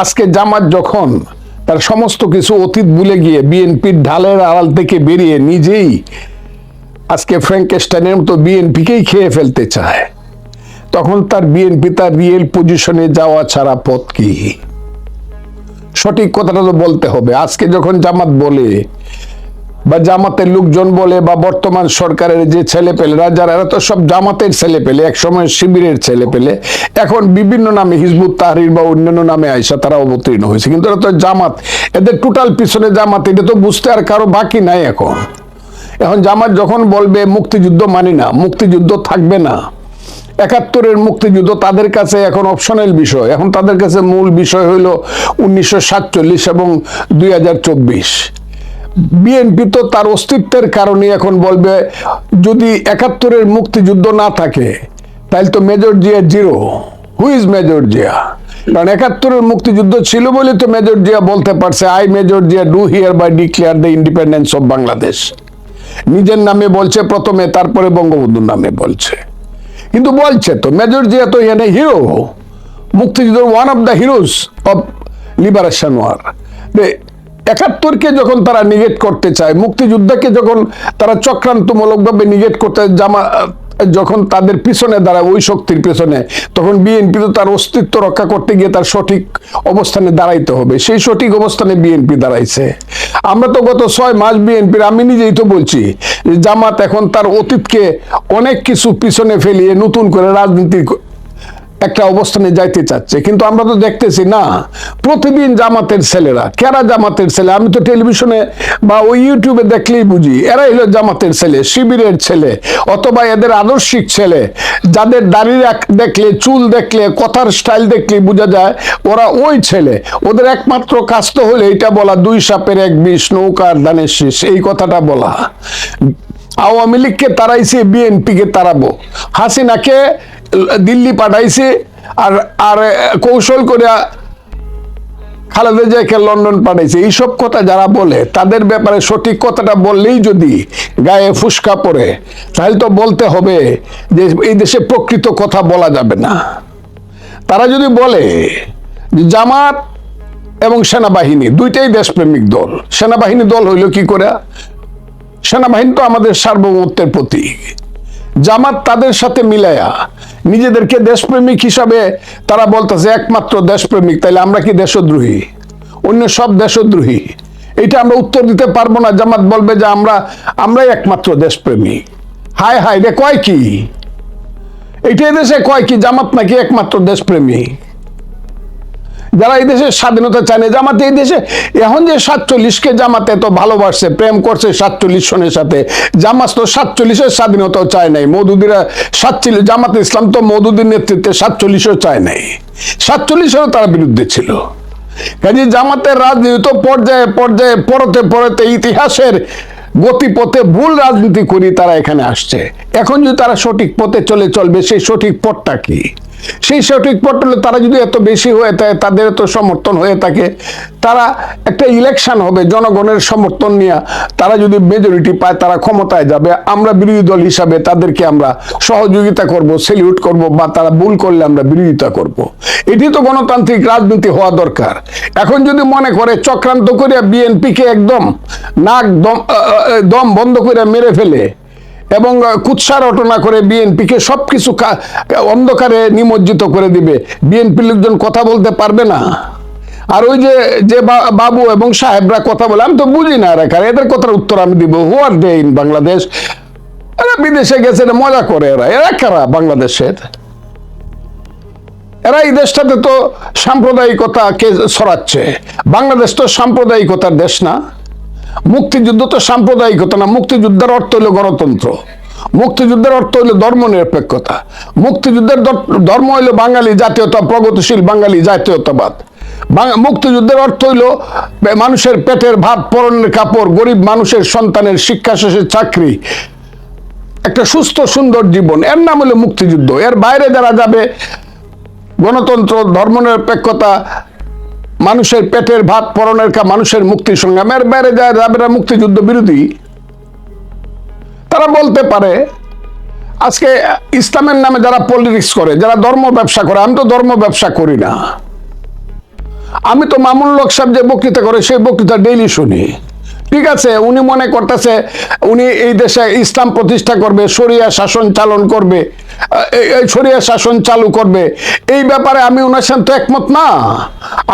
আজকে জামাত যখন তার সমস্ত কিছু অতীত ভুলে গিয়ে বিএনপির ঢালের আড়াল থেকে বেরিয়ে নিজেই আজকে ফ্র্যাঙ্কেস্টাইনের মতো বিএনপিকেই খেয়ে ফেলতে চায়, তখন তার বিএনপি তার রিয়েল পজিশনে যাওয়া ছাড়া পথ কি? সঠিক কথাটা তো বলতে হবে। আজকে যখন জামাত বলে বা জামাতের লোকজন বলে বা বর্তমান সরকারের যে ছেলে পেলেরা যারা এরা তো সব জামাতের ছেলে পেলে একসময় শিবিরের ছেলে পেলে এখন বিভিন্ন নামে হিজবুত তাহরির বা অন্যান্য নামে আইসা তারা অবতীর্ণ হয়েছে। কিন্তু এরা তো জামাত। এদের টোটাল পিছনে জামাত, এটা তো বুঝতে আর কারও বাকি নাই এখন। এখন জামাত যখন বলবে, মুক্তিযুদ্ধ মানি না, মুক্তিযুদ্ধ থাকবে না। একাত্তরের মুক্তিযুদ্ধ তাদের কাছে এখন অপশনাল বিষয়। এখন তাদের কাছে মূল বিষয় হইল উনিশশো সাতচল্লিশ এবং দুই হাজার চব্বিশ। বিএনপি তো তার অস্তিত্বের কারণে এখন বলবে, যদি একাত্তরের মুক্তিযুদ্ধ না থাকে, তাহলে তো major Zia zero. Who is major Zia? কারণ একাত্তরের মুক্তিযুদ্ধ ছিল বলে তো মেজর জিয়া বলতে পারছে I major Zia do hereby declare the independence of Bangladesh নিজের নামে বলছে প্রথমে, তারপরে বঙ্গবন্ধুর নামে বলছে। কিন্তু বলছে তো, মেজর জিয়া তো এখানে হিরো মুক্তিযুদ্ধ one of the heroes of liberation war একাত্তরকে যখন তারা নিগেট করতে চায়, মুক্তিযুদ্ধকে যখন তারা চক্রান্তমূলকভাবে নিগেট করতে জামা, যখন তাদের পিছনে দাঁড়ায়, ওই শক্তির পিছনে, তখন বিএনপি তো তার অস্তিত্ব রক্ষা করতে গিয়ে তার সঠিক অবস্থানে দাঁড়াইতে হবে। সেই সঠিক অবস্থানে বিএনপি দাঁড়াইছে। আমরা তো গত ছয় মাস বিএনপির আমি নিজেই তো বলছি, জামাত এখন তার অতীতকে অনেক কিছু পিছনে ফেলিয়ে নতুন করে রাজনীতি একটা অবস্থানে যাইতে চাচ্ছে। কিন্তু আমরা তো দেখতেছি, না, প্রতিদিন জামাতের ছেলেরা, কেরা জামাতের ছেলে? আমি তো টেলিভিশনে বা ওই ইউটিউবে দেখলেই বুঝি, এরাই হলো জামাতের ছেলে, শিবিরের ছেলে, অথবা এদের আদর্শিক ছেলে। যাদের দাড়ি দেখলে, চুল দেখলে, কথার স্টাইল দেখলে বোঝা যায়, ওরা ওই ছেলে। ওদের একমাত্র কাজ তো হলে এটা বলা, দুই সাপের এক বিষ নৌকার দানের শীষ, এই কথাটা বলা। আওয়ামী লীগকে তারাইছে, বিএনপিকে তাড়াবো হাসিনাকে দিল্লি পাঠাইছে আর আর কৌশল করে খালেদা জিয়াকে লন্ডন পাঠাইছে। এইসব কথা যারা বলে, তাদের ব্যাপারে সঠিক কথাটা বললেই যদি গায়ে ফুসকা পড়ে, তাহলে তো বলতে হবে যে এই দেশে প্রকৃত কথা বলা যাবে না। তারা যদি বলে যে জামাত এবং সেনাবাহিনী, দুইটাই দেশপ্রেমিক দল, সেনাবাহিনী দল হইল কি করে সেনাবাহিনী তো আমাদের সার্বভৌমত্বের প্রতীক। জামাত তাদের সাথে মিলায়া। নিজেদেরকে দেশপ্রেমিক হিসাবে তারা বলতেছে, একমাত্র দেশপ্রেমিক, তাইলে আমরা কি দেশদ্রোহী? অন্য সব দেশদ্রোহী। এটা আমরা উত্তর দিতে পারব না। জামাত বলবে যে, আমরা, আমরাই একমাত্র দেশপ্রেমিক। হায় হায় রে কয় কি? এটা দেশে কয় কি? জামাত নাকি একমাত্র দেশপ্রেমিক। যারা এই দেশের স্বাধীনতা চায় না, জামাতে এই দেশে এখন যে সাতচল্লিশকে জামাতে তো ভালোবাসছে, প্রেম করছে সাতচল্লিশ সনের সাথে, জামাত তো সাতচল্লিশের স্বাধীনতাও চায় নাই মধুদিরা সাতচল্লিশ, জামাতে ইসলাম তো মধুদির নেতৃত্বে সাতচল্লিশও চায় নাই। সাতচল্লিশেরও তারা বিরুদ্ধে ছিল। কাজে জামাতের রাজনীতি তো পর্যায়ে পর্যায়ে, পরতে পরতে ইতিহাসের গতিপথে ভুল রাজনীতি করি তারা এখানে আসছে। এখন যদি তারা সঠিক পথে চলে চলবে, সেই সঠিক পথটা কি? সেই সঠিক পটলে তারা যদি এত বেশি হয়ে থাকে, তাদের এত সমর্থন হয়ে থাকে। তারা একটা ইলেকশন হবে, জনগণের সমর্থন নিয়ে তারা যদি মেজরিটি পায়, তারা ক্ষমতায় যাবে। আমরা বিরোধী দল হিসাবে তাদেরকে আমরা সহযোগিতা করব সেলিউট করব, বা তারা ভুল করলে আমরা বিরোধিতা করব। এটি তো গণতান্ত্রিক রাজনীতি হওয়া দরকার। এখন যদি মনে করে চক্রান্ত করে বিএনপিকে একদম নাক দম দম বন্ধ করে মেরে ফেলে এবং কুৎসা রটনা করে বিএনপিকে সব কিছু অন্ধকারে নিমজ্জিত করে দিবে। বিএনপি লোকজন কথা বলতে পারবে না। আর ওই যে যে বাবু এবং সাহেবরা কথা বলে, আমি তো বুঝি না রেখার এদের কথার উত্তর আমি দিব। হু আর দে ইন বাংলাদেশ এরা বিদেশে গেছে মজা করে এরা। এরা কারা বাংলাদেশের? এরা এই দেশটাতে তো সাম্প্রদায়িকতাকে ছড়াচ্ছে? বাংলাদেশ তো সাম্প্রদায়িকতার দেশ না। মুক্তিযুদ্ধ তো সাম্প্রদায়িকতা না, মুক্তিযুদ্ধের অর্থ হলো গণতন্ত্র। মুক্তিযুদ্ধের অর্থ হলো ধর্ম নিরপেক্ষতা মুক্তিযুদ্ধের ধর্ম হইল বাঙালি জাতীয়তা, প্রগতিশীল বাঙালি জাতীয়তাবাদ। মুক্তিযুদ্ধের অর্থ হইল মানুষের পেটের ভাত, পরনের কাপড়, গরিব মানুষের সন্তানের শিক্ষা শেষে চাকরি। একটা সুস্থ, সুন্দর জীবন। এর নাম হলো মুক্তিযুদ্ধ। এর বাইরে যারা যাবে, গণতন্ত্র, ধর্মনিরপেক্ষতা মানুষের পেটের ভাত পরনের কা মানুষের মুক্তি সংগ্রামের বাইরে যায় না মুক্তিযুদ্ধ বিরোধী। তারা বলতে পারে, আজকে ইসলামের নামে যারা পলিটিক্স করে, যারা ধর্ম ব্যবসা করে, আমি তো ধর্ম ব্যবসা করি না। আমি তো মামুল লোক সাহেব যে বক্তৃতা করে, সেই বক্তৃতা ডেইলি শুনি। ঠিক আছে, উনি মনে করতেছে, উনি এই দেশে ইসলাম প্রতিষ্ঠা করবে, শরিয়া শাসন চালন করবে এই শাসন চালু করবে। এই ব্যাপারে আমি ওনার সাথে একমত না।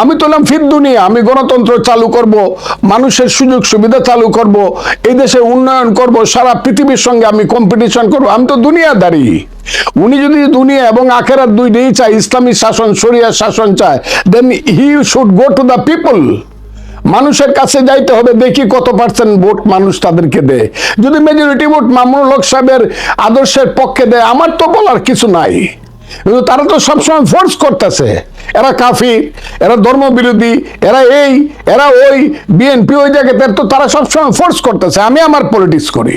আমি তো নাম ফির দুনিয়া, আমি গণতন্ত্র চালু করব, মানুষের সুযোগ সুবিধা চালু করব, এই দেশে উন্নয়ন করব, সারা পৃথিবীর সঙ্গে আমি কম্পিটিশন করব। আমি তো দুনিয়াদারি। উনি যদি দুনিয়া এবং আখেরাত দুইটাই চায়, ইসলামী শাসন, শরিয়া শাসন চায় then he should go to the people মানুষের কাছে যাইতে হবে, দেখি কত পার্সেন্ট ভোট মানুষ তাদেরকে দেয়। যদি মেজরিটি ভোট মামুনুল হক সাহেবের আদর্শের পক্ষে দেয়, আমার তো বলার কিছু নাই। কিন্তু তারা তো সবসময় ফোর্স করতেছে। এরা কাফি এরা ধর্মবিরোধী, এরা এই, এরা ওই বিএনপি ওই জায়গাতে তো তারা সবসময় ফোর্স করতেছে। আমি আমার পলিটিক্স করি।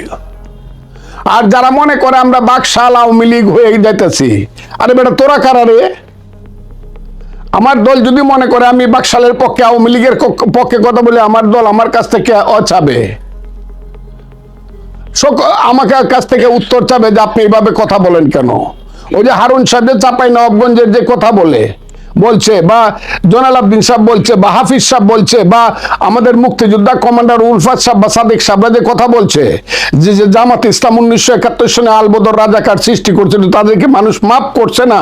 আর যারা মনে করে আমরা বাকশাল আওয়ামী লীগ হয়ে যাইতেছি, আরে বেটা তোরা কারা রে? আমার দল যদি মনে করে আমি বাকশালের পক্ষে, আওয়ামী লীগের পক্ষে কথা বলে, আমার দল আমার কাছ থেকে অচাবে আমাকে কাছ থেকে উত্তর চাবে যে আপনি এইভাবে কথা বলেন কেন? ওই যে হারুন সাহেব যে চাপাই নবাবগঞ্জের যে কথা বলে বলছে, বা জোনাল আবদিন সাহেব বলছে, বা হাফিজ সাহেব বলছে, বা আমাদের মুক্তিযোদ্ধা কমান্ডার উলফাত সাহেব বা সাদিক সাহেবরা যে কথা বলছে, যে যে জামাত ইসলাম উনিশশো একাত্তর সনে আলবদর রাজাকার সৃষ্টি করছিল, তাদেরকে মানুষ মাফ করছে না।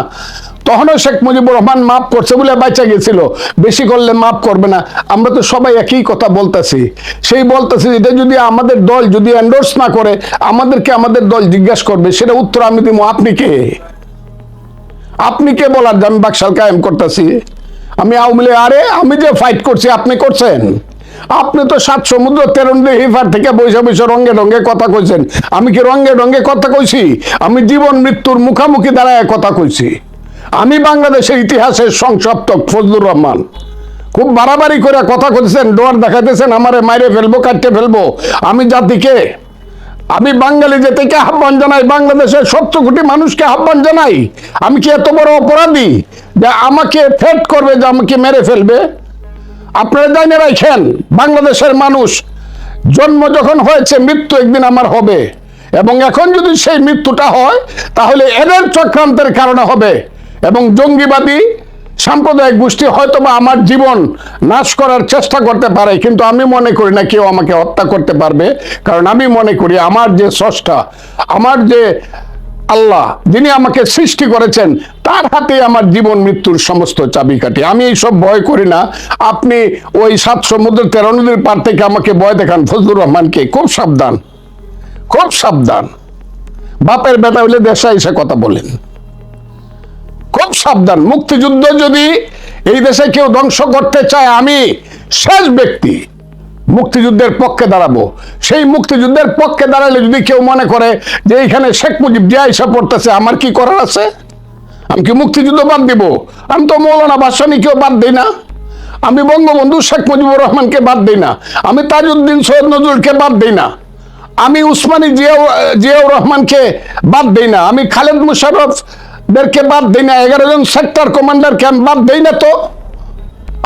তখনও শেখ মুজিবুর রহমান মাফ করছে বলে বাঁচা গেছিল, বেশি করলে মাফ করবে না। আমরা তো সবাই একই কথা বলতেছি। সেই বলতেছি এটা যদি আমাদের দল যদি এন্ডোর্স না করে, আমাদেরকে আমাদের দল জিজ্ঞাসা করবে, সেটা উত্তর আমি দিব। আপনি কে? আপনি কে বলার যে আমি বাকশাল কায়েম করতেছি? আমি আওয়ামী আরে আমি যে ফাইট করছি, আপনি করছেন? আপনি তো সাত সমুদ্র তেরন্ডে হিফার থেকে বৈশা বৈশা রঙ্গে রঙ্গে কথা কইছেন। আমি কি রঙ্গে রঙ্গে কথা কইছি? আমি জীবন মৃত্যুর মুখামুখি দাঁড়ায় কথা কইছি। আমি বাংলাদেশের ইতিহাসের সংসপ্তক ফজলুর রহমান। খুব বাড়াবাড়ি করে কথা কইছেন, ডোয়ার দেখাইতেছেন, আমারে মাইরে ফেলব, কাটতে ফেলব। আমি জাতিকে আমি বাঙালি থেকে আহ্বান জানাই, বাংলাদেশের সত্তর কোটি মানুষকে আহ্বান জানাই, আমি কি এত বড় অপরাধী যে আমাকে ফেট করবে যে আমাকে মেরে ফেলবে? আপনারা জানে রাখেন, বাংলাদেশের মানুষ জন্ম যখন হয়েছে, মৃত্যু একদিন আমার হবে। এবং এখন যদি সেই মৃত্যুটা হয়, তাহলে এদের চক্রান্তের কারণে হবে। এবং জঙ্গিবাদী সাম্প্রদায়িক গোষ্ঠী হয়তো বা আমার জীবন নাশ করার চেষ্টা করতে পারে, কিন্তু আমি মনে করি না কেউ আমাকে হত্যা করতে পারবে। কারণ আমি মনে করি আমার যে স্রষ্টা, আমার যে আল্লাহ, যিনি আমাকে সৃষ্টি করেছেন, তার হাতে আমার জীবন মৃত্যুর সমস্ত চাবিকাঠি আমি এইসব ভয় করি না। আপনি ওই সাত সমুদ্র তেরো নদীর পার থেকে আমাকে ভয় দেখান, ফজলুর রহমানকে। খুব সাবধান খুব সাবধান। বাপের বেটা হলে দেশে এসে কথা বলেন। খুব সাবধান। মুক্তিযুদ্ধ যদি এই দেশে কেউ ধ্বংস করতে চায়, আমি শেষ ব্যক্তি মুক্তিযুদ্ধের পক্ষে দাঁড়াবো। সেই মুক্তিযুদ্ধের পক্ষে দাঁড়ালে যদি কেউ মনে করে যে এইখানে শেখ মুজিব যে আইসা পড়তেছে, আমার কি করার আছে? আমি কি মুক্তিযুদ্ধ বাদ দিব? আমি তো মৌলানা বাদশানীকেও বাদ দিই না। আমি বঙ্গবন্ধু শেখ মুজিবুর রহমানকে বাদ দিই না। আমি তাজউদ্দিন সৈয়দ নজরুলকে বাদ দিই না। আমি উসমানী জিয়াউর জিয়াউর রহমানকে বাদ দিই না। আমি খালেদ মুশারফ দেরকে বাদ দিই না, এগারো জন সেক্টর কমান্ডারকে আমি বাদ দিই না তো।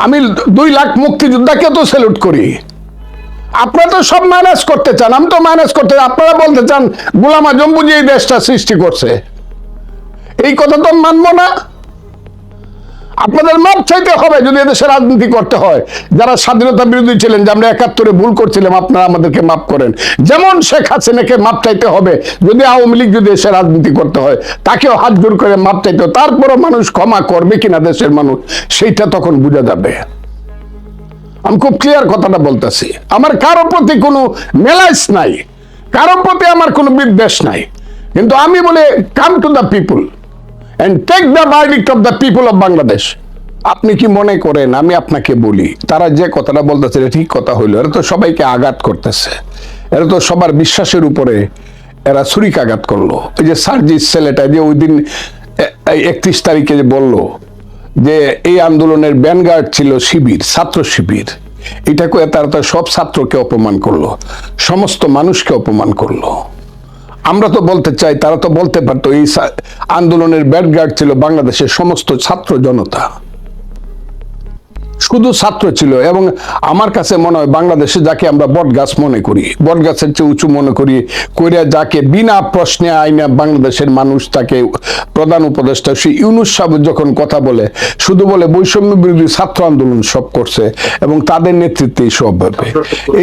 আমি দুই লাখ মুক্তিযোদ্ধাকে তো স্যালুট করি। আপনারা তো সব ম্যানেজ করতে চান, আমি তো ম্যানেজ করতে আপনারা বলতে চান, গুলামা আজম বুঝি এই দেশটা সৃষ্টি করছে। এই কথা তো মানবো না। আপনাদের মাপ চাইতে হবে যদি এদেশে রাজনীতি করতে হয়। যারা স্বাধীনতা বিরোধী ছিলেন, যে আমরা একাত্তরে ভুল করছিলাম, আপনারা আমাদেরকে মাপ করেন। যেমন শেখ হাসিনাকে মাপ চাইতে হবে, যদি আওয়ামী লীগ যদি এসে রাজনীতি করতে হয়, তাকেও হাত জোর করে মাপ চাইতে হবে। তারপরও মানুষ ক্ষমা করবে কিনা দেশের মানুষ, সেইটা তখন বোঝা যাবে। আমি খুব ক্লিয়ার কথাটা বলতেছি। আমার কারও প্রতি কোনো মেলাইস নাই, কারও প্রতি আমার কোনো বিদ্বেষ নাই। কিন্তু আমি বলে come to the people and take the verdict of the people of Bangladesh আপনি কি মনে করেন? আমি আপনাকে বলি, তারা যে কথাটা বলতেছে, এটা ঠিক কথা হইল। এরা তো সবাইকে আঘাত করতেছে। এরা তো সবার বিশ্বাসের উপরে এরা ছুরিকাঘাত করল। ওই যে সার্জিস ছেলেটা যে ওই দিন একত্রিশ তারিখে যে বলল যে এই আন্দোলনের ব্যানগার্ড ছিল শিবির, ছাত্র শিবির। এটাকে তারা তো সব ছাত্রকে অপমান করল, সমস্ত মানুষকে অপমান করল। আমরা তো বলতে চাই, তারা তো বলতে পারতো, এই আন্দোলনের ব্যাডগার্ড ছিল বাংলাদেশের সমস্ত ছাত্র জনতা। শুধু ছাত্র ছিল এবং আমার কাছে মনে হয় বাংলাদেশে যাকে আমরা বট গাছ মনে করি বট গাছের চেয়ে উঁচু মনে করি, কইরা যাকে বিনা প্রশ্নে আইনা বাংলাদেশের মানুষ তাকে প্রধান উপদেষ্টা সেই ইউনুস সাহেব যখন কথা বলে, শুধু বলে বৈষম্য বিরোধী ছাত্র আন্দোলন সব করছে এবং তাদের নেতৃত্বেই সব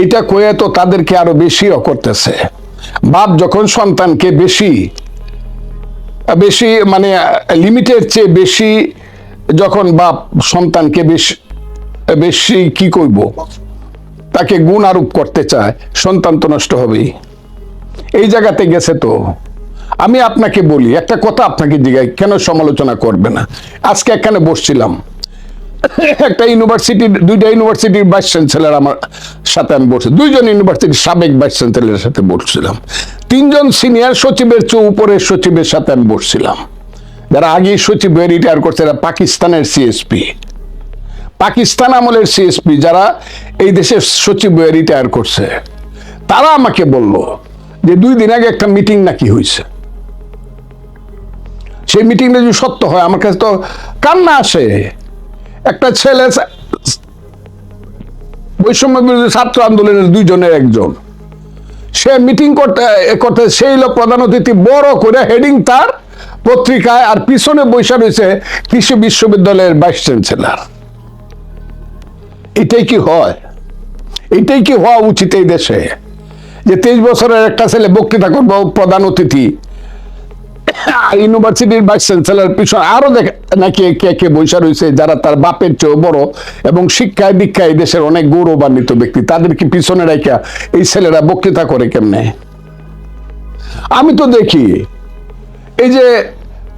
এইটা কয়ে তো তাদেরকে আরও বেশিও করতেছে। বাপ যখন সন্তানকে বেশি বেশি মানে লিমিটের চেয়ে বেশি যখন বাপ সন্তানকে বেশি বেশি কি করব? তাকে গুণ আরোপ করতে চায়, সন্তান তো নষ্ট হবেই। এই জায়গাতে গেছে তো। আমি আপনাকে বলি, একটা কথা আপনাকে জিজ্ঞাই কেন সমালোচনা করবে না? আজকে এখানে বসছিলাম। একটা ইউনিভার্সিটির দুইটা ইউনিভার্সিটির ভাইস চ্যান্সেলর আমার সাথে আমি বসছি দুইজন ইউনিভার্সিটির সাবেক ভাইস চ্যান্সেলরের সাথে বসছিলাম। তিনজন সিনিয়র সচিবের চেয়ে উপরের সচিবের সাথে আমি বসছিলাম। যারা আগে সচিব হয়ে রিটায়ার করছে, এরা পাকিস্তানের সিএসপি পাকিস্তান আমলের সিএসপি যারা এই দেশের সচিব হয়ে রিটায়ার করছে, তারা আমাকে বলল যে দুই দিন আগে একটা মিটিং নাকি হয়েছে সেই মিটিংটা যদি সত্য হয়, আমার কাছে তো কান্না আসে। একটা ছেলে বৈষম্য বিরোধী ছাত্র আন্দোলনের দুইজনের একজন। সে মিটিং করতে করতে সেই হলো প্রধান অতিথি বড় করে হেডিং তার পত্রিকায় আর পিছনে বৈশা রয়েছে কৃষি বিশ্ববিদ্যালয়ের ভাইস চ্যান্সেলর। এটাই কি হয়? এটাই কি হওয়া উচিত এই দেশে? যে তেইশ বছরের একটা ছেলে বক্তৃতা করব প্রধান অতিথি ইউনিভার্সিটির ভাইস চ্যান্সেলর পিছনে আরও দেখ নাকি কে কে বৈশা রয়েছে যারা তার বাপের চেয়েও বড় এবং শিক্ষায় দীক্ষায় দেশের অনেক গৌরবান্বিত ব্যক্তি। তাদেরকে পিছনে রেখা এই ছেলেরা বক্তৃতা করে কেমনে? আমি তো দেখি এই যে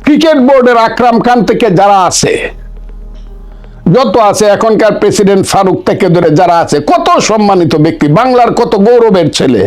ক্রিকেট বোর্ডের আকরাম খান থেকে যারা আছে, যত আছে এখনকার প্রেসিডেন্ট ফারুক থেকে ধরে যারা আছে, কত সম্মানিত ব্যক্তি, বাংলার কত গৌরবের ছেলে।